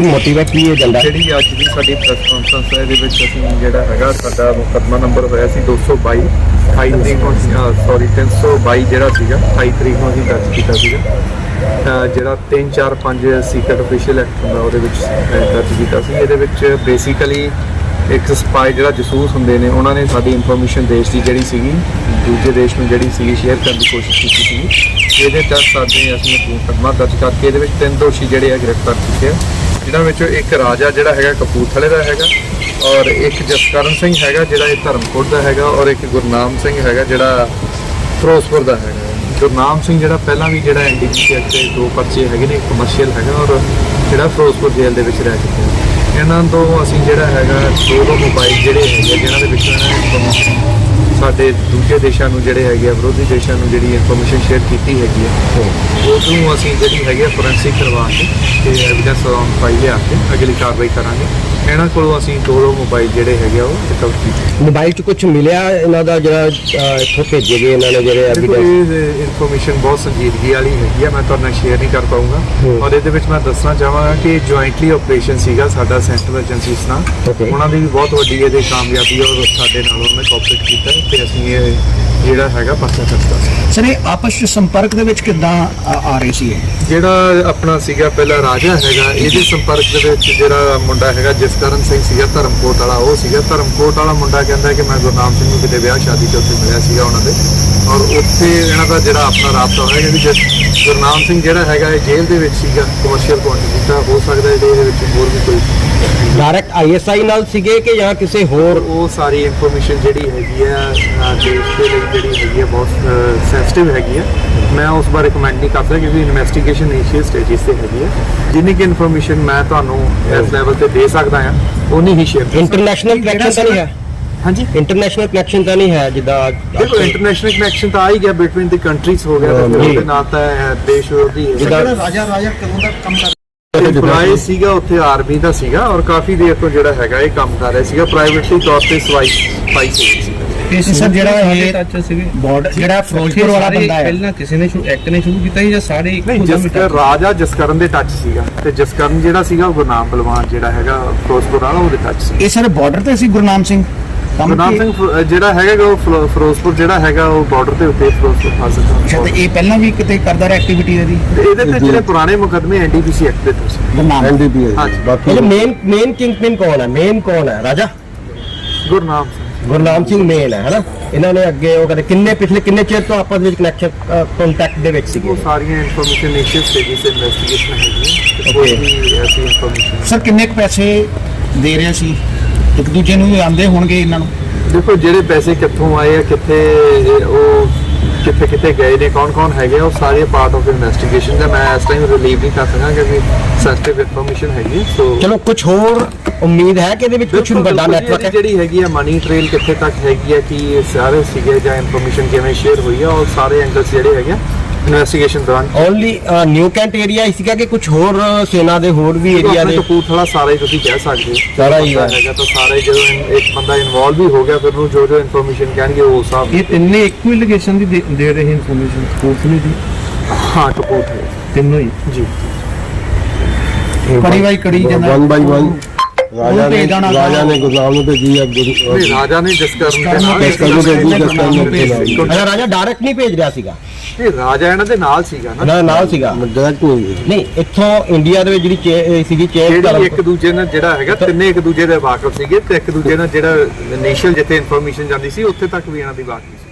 Motive ਹੈ ਕੀ agenda ਜਿਹੜੀ ਅੱਜ ਦੀ ਸਾਡੀ ਪ੍ਰੈਸ ਕਾਨਫਰੰਸ ਹੈ ਇਹਦੇ ਵਿੱਚ ਅਸੀਂ ਜਿਹੜਾ ਹੈਗਾ, ਸਾਡਾ ਮੁਕੱਦਮਾ ਨੰਬਰ ਹੋਇਆ ਸੀ 222 28 ਤਰੀਕ ਨੂੰ ਸੌਰੀ 322 ਜਿਹੜਾ ਸੀਗਾ 28 ਤਰੀਕ ਨੂੰ ਅਸੀਂ ਦਰਜ ਕੀਤਾ ਸੀਗਾ। ਜਿਹੜਾ 3 4 5 ਸੀਕ੍ਰੇਟ ਅਫੀਸ਼ੀਅਲ ਐਕਟ ਹੁੰਦਾ, ਉਹਦੇ ਵਿੱਚ ਦਰਜ ਕੀਤਾ ਸੀ। ਇਹਦੇ ਵਿੱਚ ਬੇਸਿਕਲੀ ਇੱਕ ਸਪਾਈ ਜਿਹੜਾ ਜਸੂਸ ਹੁੰਦੇ ਨੇ, ਉਹਨਾਂ ਨੇ ਸਾਡੀ ਇਨਫੋਰਮੇਸ਼ਨ ਦੇਸ਼ ਦੀ ਜਿਹੜੀ ਸੀਗੀ, ਦੂਜੇ ਦੇਸ਼ ਨੂੰ ਜਿਹੜੀ ਸੀਗੀ ਸ਼ੇਅਰ ਕਰਨ ਦੀ ਕੋਸ਼ਿਸ਼ ਕੀਤੀ ਸੀ ਇਹਦੇ ਤਹਿਤ ਸਾਡੇ ਅਸੀਂ ਇੱਕ ਮੁਕੱਦਮਾ ਦਰਜ ਕਰਕੇ ਇਹਦੇ ਵਿੱਚ ਤਿੰਨ ਦੋਸ਼ੀ ਜਿਹੜੇ ਆ ਗ੍ਰਿਫਤਾਰ ਕੀਤੇ ਆ। ਜਿਨ੍ਹਾਂ ਵਿੱਚੋਂ ਇੱਕ ਰਾਜਾ ਜਿਹੜਾ ਹੈਗਾ ਕਪੂਰਥਲੇ ਦਾ ਹੈਗਾ ਔਰ ਇੱਕ ਜਸਕਰਨ ਸਿੰਘ ਹੈਗਾ ਜਿਹੜਾ ਇਹ ਧਰਮਕੋਟ ਦਾ ਹੈਗਾ ਔਰ ਇੱਕ ਗੁਰਨਾਮ ਸਿੰਘ ਹੈਗਾ ਜਿਹੜਾ ਫਿਰੋਜ਼ਪੁਰ ਦਾ ਹੈਗਾ। ਗੁਰਨਾਮ ਸਿੰਘ ਜਿਹੜਾ ਪਹਿਲਾਂ ਵੀ ਜਿਹੜਾ ਐਨਡੀਪੀਸੀ ਐਕਟ ਦੇ ਦੋ ਪਰਚੇ ਹੈਗੇ ਨੇ ਕਮਰਸ਼ੀਅਲ ਹੈਗਾ ਔਰ ਜਿਹੜਾ ਫਿਰੋਜ਼ਪੁਰ ਜੇਲ੍ਹ ਦੇ ਵਿੱਚ ਰਹਿ ਚੁੱਕਿਆ। ਇਹਨਾਂ ਤੋਂ ਅਸੀਂ ਜਿਹੜਾ ਹੈਗਾ ਦੋ ਦੋ ਮੋਬਾਈਲ ਜਿਹੜੇ ਹੈਗੇ ਜਿਹਨਾਂ ਦੇ ਵਿੱਚੋਂ ਇਹਨਾਂ ਨੇ information ਸਾਡੇ ਦੂਜੇ ਦੇਸ਼ਾਂ ਨੂੰ ਜਿਹੜੇ ਹੈਗੇ ਆ, ਵਿਰੋਧੀ ਦੇਸ਼ਾਂ ਨੂੰ ਜਿਹੜੀ ਇਨਫੋਰਮੇਸ਼ਨ ਸ਼ੇਅਰ ਕੀਤੀ ਹੈਗੀ ਹੈ ਉਸ ਨੂੰ ਅਸੀਂ ਜਿਹੜੀ ਹੈਗੀ ਆ ਫੋਰੈਂਸਿਕ ਕਰਵਾ ਕੇ ਤੇ ਐਵੀਡੈਂਸ ਔਨ ਫਾਈਲ ਲਿਆ ਕੇ ਅਗਲੀ ਕਾਰਵਾਈ ਕਰਾਂਗੇ। ਇਹਨਾਂ ਕੋਲੋਂ ਅਸੀਂ ਦੋ ਦੋ ਮੋਬਾਈਲ ਜਿਹੜੇ ਹੈਗੇ ਆ ਉਹ ਰਿਕਵਰ ਕੀਤੇ। ਮੋਬਾਈਲ 'ਚ ਕੁਝ ਮਿਲਿਆ ਇਹਨਾਂ ਦਾ ਜਿਹੜਾ ਅਹ, ਇੱਥੋਂ ਭੇਜੇ ਗਏ ਇਹਨਾਂ ਨੇ ਜਿਹੜੇ ਦੇਖੋ ਐਵੀਡੈਂਸ ਇਹ ਇਨਫੋਰਮੇਸ਼ਨ ਬਹੁਤ ਸੰਜੀਦਗੀ ਵਾਲੀ ਹੈਗੀ ਆ ਮੈਂ ਤੁਹਾਡੇ ਨਾਲ ਸ਼ੇਅਰ ਨਹੀਂ ਕਰ ਪਾਉਂਗਾ ਹੂੰ। ਔਰ ਇਹਦੇ ਵਿੱਚ ਮੈਂ ਦੱਸਣਾ ਚਾਹਾਂਗਾ ਕਿ ਜੁਆਇੰਟਲੀ ਆਪਰੇਸ਼ਨ ਸੀਗਾ ਸਾਡਾ ਸੈਂਟਰਲ ਏਜੰਸੀਜ਼ ਨਾਲ। Okay. ਉਹਨਾਂ ਦੀ ਵੀ ਬਹੁਤ ਵੱਡੀ ਇਹਦੇ ਕਾਮਯਾਬੀ ਔਰ ਸਾਡੇ ਨਾਲ ਉਹਨਾਂ ਨੇ ਕੋਆਪਰੇਟ ਕੀਤਾ ਹੈ ਤੇ ਅਸੀਂ ਇਹ ਜਿਹੜਾ ਹੈਗਾ ਪਰਚਾ ਕਰਤਾ ਸੀ ਸਰ ਇਹ ਆਪਸ ਵਿੱਚ ਸੰਪਰਕ ਦੇ ਵਿੱਚ ਕਿੱਦਾਂ ਆ ਆ ਰਹੇ ਸੀ ਇਹ? ਜਿਹੜਾ ਆਪਣਾ ਸੀਗਾ ਪਹਿਲਾ ਰਾਜਾ ਹੈਗਾ ਇਹਦੇ ਸੰਪਰਕ ਦੇ ਵਿੱਚ ਜਿਹੜਾ ਮੁੰਡਾ ਹੈਗਾ ਜਸਕਰਨ ਸਿੰਘ ਸੀਗਾ ਧਰਮਕੋਟ ਵਾਲਾ ਉਹ ਸੀਗਾ। ਧਰਮਕੋਟ ਵਾਲਾ ਮੁੰਡਾ ਕਹਿੰਦਾ ਕਿ ਮੈਂ ਗੁਰਨਾਮ ਸਿੰਘ ਨੂੰ ਕਿਤੇ ਵਿਆਹ ਸ਼ਾਦੀ ਤੇ ਉੱਥੇ ਮਿਲਿਆ ਸੀਗਾ ਉਹਨਾਂ ਦੇ। ਔਰ ਉੱਥੇ ਇਹਨਾਂ ਦਾ ਜਿਹੜਾ ਆਪਣਾ ਰਾਬਤਾ ਹੋਇਆ ਕਿ ਜਿਸ ਗੁਰਨਾਮ ਸਿੰਘ ਜਿਹੜਾ ਹੈਗਾ ਇਹ ਜੇਲ੍ਹ ਦੇ ਵਿੱਚ ਸੀਗਾ ਕਮਰਸ਼ੀਅਲ ਕੁਆਂਟੀਟੀ ਤਾਂ ਹੋ ਸਕਦਾ ਹੈ ਇਹਦੇ ਵਿੱਚ ਹੋਰ ਵੀ ਕੋਈ ਡਾਇਰੈਕਟ ਆਈਐਸਆਈ ਨਾਲ ਸੀਗੇ ਕਿ ਜਾਂ ਕਿਸੇ ਹੋਰ? ਉਹ ਸਾਰੀ ਇਨਫੋਰਮੇਸ਼ਨ ਜਿਹੜੀ ਹੈਗੀ ਆ ਦੇਸ਼ ਦੇ ਲਈ ਜਿਹੜੀ ਹੈਗੀ ਆ ਬਹੁਤ ਸੈਂਸਿਟਿਵ ਹੈਗੀ ਆ। ਮੈਂ ਉਸ ਬਾਰੇ ਕਮੈਂਟ ਨਹੀਂ ਕਰ ਸਕਦਾ ਕਿਉਂਕਿ ਇਨਵੈਸਟੀਗੇਸ਼ਨ ਇਨੀਸ਼ੀਅਲ ਸਟੇਜਸ ਤੇ ਹੈਗੀ ਆ। ਜਿੰਨੀ ਕਿ ਇਨਫੋਰਮੇਸ਼ਨ ਮੈਂ ਤੁਹਾਨੂੰ ਇਸ ਲੈਵਲ ਤੇ ਦੇ ਸਕਦਾ ਆ ਉਨੀ ਹੀ ਸ਼ੇਅਰ ਇੰਟਰਨੈਸ਼ਨਲ ਕਨੈਕਸ਼ਨ ਤਾਂ ਨਹੀਂ ਹੈ। ਹਾਂਜੀ? ਇੰਟਰਨੈਸ਼ਨਲ ਕਨੈਕਸ਼ਨ ਤਾਂ ਨਹੀਂ ਹੈ ਜਿੱਦਾਂ ਦੇਖੋ ਇੰਟਰਨੈਸ਼ਨਲ ਕਨੈਕਸ਼ਨ ਤਾਂ ਆ ਹੀ ਗਿਆ ਬਿਟਵੀਨ ਦੀ ਕੰਟਰੀਜ਼ ਹੋ ਗਿਆ ਤੇ ਫਿਰ। ਉਹਦੇ ਨਾਲ ਤਾਂ ਦੇਸ਼ ਵਿਰੋਧੀ ਹੈ। ਜਿੱਦਾਂ ਰਾਜਾ ਰਾਜਾ ਕਦੋਂ ਦਾ ਕੰਮ ਕਰ ਇੰਪਲਾਈ ਸੀਗਾ ਉੱਥੇ ਆਰਮੀ ਦਾ ਸੀਗਾ ਔਰ ਕਾਫੀ ਦੇਰ ਤੋਂ ਜਿਹੜਾ ਹੈਗਾ ਇਹ ਕੰਮ ਕਰ ਰਿਹਾ ਸੀਗਾ। ਪ੍ਰਾਈਵੇਟਲੀ ਤੌਰ ਤੇ ਸਵਾਈ ਸਫ਼ਾਈ ਸੀ। ਇਹ ਸਰ ਜਿਹੜਾ ਇਹ ਟੱਚ ਸੀਗੇ ਬਾਰਡਰ ਜਿਹੜਾ ਫਿਰੋਜ਼ਪੁਰ ਵਾਲਾ ਬੰਦਾ ਹੈ। ਪਹਿਲਾਂ ਕਿਸੇ ਨੇ ਸ਼ੁਰੂ ਐਕਟ ਨੇ ਸ਼ੁਰੂ ਕੀਤਾ ਸੀ ਜਾਂ ਸਾਰੇ ਇੱਕੋ ਨਹੀਂ ਜਸਕਰ ਰਾਜਾ ਜਸਕਰਨ ਦੇ ਟੱਚ ਸੀਗਾ ਤੇ ਜਸਕਰਨ ਜਿਹੜਾ ਸੀਗਾ ਉਹ ਗੁਰਨਾਮ ਬਲਵਾਨ ਜਿਹੜਾ ਹੈਗਾ ਫਿਰੋਜ਼ਪੁਰ ਵਾਲਾ ਉਹਦੇ ਟੱਚ ਸੀ। ਇਹ ਸਰ ਬਾਰਡਰ ਤੇ ਸੀ ਗੁਰਨਾਮ ਸਿੰਘ? ਗੁਰਨਾਮ ਸਿੰਘ ਜਿਹੜਾ ਹੈਗਾ ਉਹ ਫਿਰੋ- ਫਿਰੋਜ਼ਪੁਰ ਜਿਹੜਾ ਹੈਗਾ ਉਹ ਬਾਰਡਰ ਦੇ ਉੱਤੇ ਫਿਰੋਜ਼ਪੁਰ ਫਸ ਅੱਛਾ ਤੇ ਇਹ ਪਹਿਲਾਂ ਵੀ ਕਿਤੇ ਕਰਦਾ ਰਿਹਾ ਐਕਟੀਵਿਟੀ ਇਹਦੀ? ਤੇ ਇਹਦੇ ਤੇ ਜਿਹੜੇ ਪੁਰਾਣੇ ਮੁਕੱਦਮੇ ਐਨਡੀਪੀਸੀ ਐਕਟ ਦੇ ਤੋਂ ਸੀ। ਗੁਰਨਾਮ ਹਾਂਜੀ। ਇਹ ਮੇਨ ਮੇਨ ਕਿੰਗਪਿਨ ਕੌਣ ਹੈ? ਮੇਨ ਕੌਣ ਹੈ? ਰਾਜਾ? ਗੁਰਨਾਮ ਸਿੰਘ। ਗੁਰਨਾਮ ਸਿੰਘ ਮੇਨ ਹੈ ਹਨਾ? ਇਹਨਾਂ ਨੇ ਅੱਗੇ ਉਹ ਕਹਿੰਦੇ ਕਿੰਨੇ ਪਿਛਲੇ ਕਿੰਨੇ ਚਿਰ ਤੋਂ ਆਪਸ ਵਿੱਚ ਕਨੈਕਸ਼ਨ ਕੰਟੈਕਟ ਦੇ ਵਿੱਚ ਸੀਗੇ? ਉਹ ਸਾਰੀਆਂ ਇਨਫੋਰਮੇਸ਼ਨ ਇਨੀਸ਼ੀਅਲ ਸਟੇਜਸ ਤੇ ਇਨਵੈਸਟੀਗੇਸ਼ਨ ਹੈਗੀ ਹੈ ਕੋਈ ਵੀ ਐਸੀ ਇਨਫੋਰਮੇਸ਼ਨ ਸਰ ਕਿੰਨੇ ਕੁ ਪੈਸੇ ਦੇ ਰਿਹਾ ਸੀ? ਇੱਕ ਦੂਜੇ ਨੂੰ ਵੀ ਆਂਦੇ ਹੋਣਗੇ ਇਹਨਾਂ ਨੂੰ? ਦੇਖੋ ਜਿਹੜੇ ਪੈਸੇ ਕਿੱਥੋਂ ਆਏ ਆ ਕਿੱਥੇ ਉਹ ਕਿੱਥੇ ਕਿੱਥੇ ਗਏ ਨੇ ਕੌਣ ਕੌਣ ਹੈਗੇ ਉਹ ਸਾਰੇ ਪਾਰਟ ਆਫ ਇਨਵੈਸਟੀਗੇਸ਼ਨ ਦਾ ਮੈਂ ਇਸ ਟਾਈਮ ਰਿਲੀਵ ਨਹੀਂ ਕਰ ਸਕਦਾ ਕਿਉਂਕਿ ਸੈਂਸਿਟਿਵ ਇਨਫੋਰਮੇਸ਼ਨ ਹੈਗੀ ਹੈ। ਸੋ ਚਲੋ ਕੁਝ ਹੋਰ ਉਮੀਦ ਹੈ ਕਿ ਇਹਦੇ ਵਿੱਚ ਕੁਝ ਵੱਡਾ ਨੈਟਵਰਕ ਹੈ ਜਿਹੜੀ ਹੈਗੀ ਆ ਮਨੀ ਟ੍ਰੇਲ ਕਿੱਥੇ ਤੱਕ ਹੈਗੀ ਆ ਕਿ ਸਾਰੇ ਸੀਗੇ ਜਾਂ ਇਨਫੋਰਮੇਸ਼ਨ ਕਿਵੇਂ ਸ਼ੇਅਰ ਹੋਈ ਆ ਉਹ ਸਾਰੇ ਐਂਗਲਸ ਜਿਹੜੇ ਹੈਗੇ ਇਨਵੈਸਟੀਗੇਸ਼ਨ ਦੌਰਾਨ ਓਨਲੀ ਨਿਊ ਕੈਂਟ ਏਰੀਆ ਸੀਗਾ ਕਿ ਕੁਝ ਹੋਰ ਸੇਨਾ ਦੇ ਹੋਰ ਵੀ ਏਰੀਆ ਏਰੀਆ ਦੇ ਕਪੂਰਥਲਾ ਸਾਰਾ ਹੀ ਤੁਸੀਂ ਕਹਿ ਸਕਦੇ ਹੋ ਸਾਰਾ ਹੀ ਬੰਦਾ ਹੈਗਾ ਤਾਂ ਸਾਰੇ ਜਦੋਂ ਇਨ- ਇੱਕ ਬੰਦਾ ਇਨਵੋਲਵ ਵੀ ਹੋ ਗਿਆ ਫਿਰ ਉਹਨੂੰ ਜੋ ਜੋ ਇਨਫੋਰਮੇਸ਼ਨ ਕਹਿਣਗੇ ਉਹ ਸਭ ਇਹ ਤਿੰਨੇ ਇੱਕੋ ਹੀ ਲੋਕੇਸ਼ਨ ਦੀ ਦੇ- ਦੇ ਰਹੇ ਇਨਫੋਰਮੇਸ਼ਨ ਕੋਰਸਲੀ ਦੀ ਹਾਂ ਕਪੂਰਥਲੇ ਤਿੰਨੋਂ ਹੀ ਜੀ ਕੜੀ ਬਾਈ ਕੜੀ ਜਾਂਦਾ वन बाई वन राजा ने ਭੇਜ ਦੇਣਾ राजा ने गुलाम ने भेजी अब गुरु- ਨਹੀਂ ਰਾਜਾ ਨੇ ਜਸਕਰਨ ਦੇ ਨਾਲ ਜਸਕਰਨ ਨੂੰ ਭੇਜੀ, ਜਸਕਰਨ ਨੂੰ ਭੇਜੀ। ਅਜਾ ਰਾਜਾ ਡਾਇਰੈਕਟ ਨਹੀਂ ਭੇਜ ਰਿਹਾ ਸੀਗਾ ਇਹ ਰਾਜਾ ਇਹਨਾਂ ਦੇ ਨਾਲ ਸੀਗਾ ਨਾ। ਨਾਲ ਸੀਗਾ। ਮਦਦ ਕੋਈ ਨਹੀਂ ਇੱਥੋਂ ਇੰਡੀਆ ਦੇ ਵਿੱਚ ਜਿਹੜੀ ਸੀਗੀ ਚੇਅਰ ਇੱਕ ਦੂਜੇ ਨਾਲ ਜਿਹੜਾ ਹੈਗਾ ਤਿੰਨੇ ਇੱਕ ਦੂਜੇ ਦੇ ਵਾਕਫ ਸੀਗੇ ਤੇ ਇੱਕ ਦੂਜੇ ਨਾਲ ਜਿਹੜਾ ਇਨਫੋਰਮੇਸ਼ਨ ਜਾਂਦੀ ਸੀ ਉੱਥੇ ਤੱਕ ਵੀ ਇਹਨਾਂ ਦੀ ਵਾਕਫ ਸੀ।